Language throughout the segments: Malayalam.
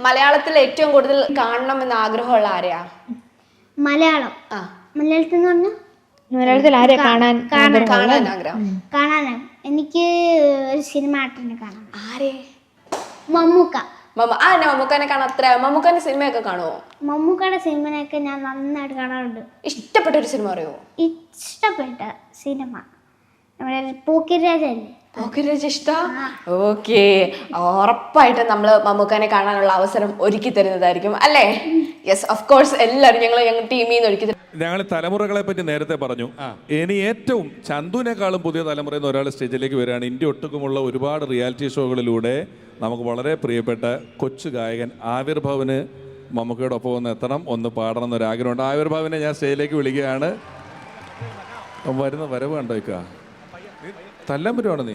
മലയാളത്തിൽ ഏറ്റവും കൂടുതൽ കാണണം എന്ന് ആഗ്രഹമുള്ള ആരെയാ? മലയാളം. ആ. മലയാളത്തിൽ എന്ന് പറഞ്ഞാൽ മലയാളത്തിൽ ആരെ കാണാൻ കാണാൻ ആഗ്രഹം? എനിക്ക് ഒരു സിനിമ ആക്ടറിനെ കാണാൻ. ആരെ? മമ്മൂക്ക. മമ്മ ആ എന്നെ മമ്മൂക്കാനെ കാണാൻ അത്ര മമ്മൂക്കാന്റെ സിനിമയൊക്കെ കാണുമോ മമ്മൂക്കയുടെ സിനിമയൊക്കെ ഞാൻ നന്നായിട്ട് കാണാറുണ്ട്. ഇഷ്ടപ്പെട്ട ഒരു സിനിമ അറിയോ ഇഷ്ടപ്പെട്ട സിനിമ. നമ്മുടെ പോക്കിരാജല്ലേ? പോക്കിരാജ് ഇഷ്ട ഓക്കെ. ഉറപ്പായിട്ടും നമ്മൾ മമ്മൂക്കാനെ കാണാനുള്ള അവസരം ഒരുക്കി തരുന്നതായിരിക്കും അല്ലേ? യെസ് ഓഫ് കോഴ്സ് എല്ലാവരും ഞങ്ങൾ ഞങ്ങൾ ടീമിൽ നിന്ന് ഒരുക്കി തരും. ഞങ്ങൾ തലമുറകളെ പറ്റി നേരത്തെ പറഞ്ഞു. ഇനി ഏറ്റവും ചന്തുവിനേക്കാളും പുതിയ തലമുറ എന്ന് ഒരാൾ സ്റ്റേജിലേക്ക് വരികയാണ്. ഇന്ത്യ ഒട്ടുക്കുമുള്ള ഒരുപാട് റിയാലിറ്റി ഷോകളിലൂടെ നമുക്ക് വളരെ പ്രിയപ്പെട്ട കൊച്ചു ഗായകൻ ആവിർഭവന് മമ്മൂക്കയുടെ ഒപ്പം ഒന്ന് എത്തണം ഒന്ന് പാടണം എന്നൊരാഗ്രഹമുണ്ട്. ആവിർഭവനെ ഞാൻ സ്റ്റേജിലേക്ക് വിളിക്കുകയാണ്. വരുന്ന വരവ് തല്ലാൻ പറ്റുവാണ് നീ.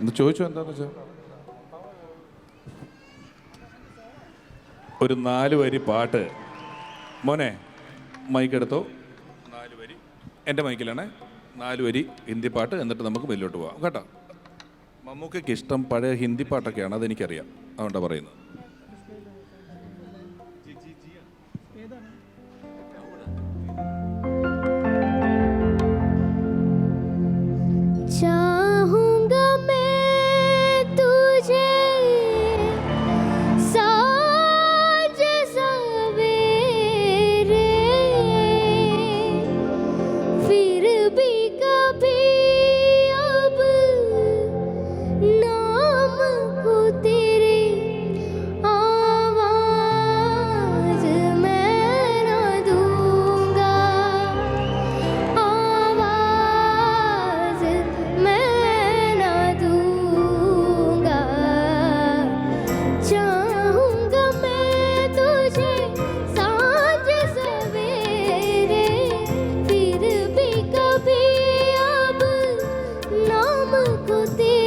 ഒന്ന് ചോദിച്ചു എന്താന്ന് വെച്ചാ? ഒരു നാല് വരി പാട്ട്. മോനെ മൈക്ക് എടുത്തോ. നാല് വരി. എന്റെ മൈക്കിലാണ് നാല് വരി ഹിന്ദി പാട്ട് എന്നിട്ട് നമുക്ക് മുന്നിലോട്ട് പോവാം. കേട്ടോ? മമ്മൂക്കയ്ക്ക് ഇഷ്ടം പഴയ ഹിന്ദി പാട്ടൊക്കെയാണ് അതെനിക്കറിയാം. അതുകൊണ്ടാണ് പറയുന്നത്. louco de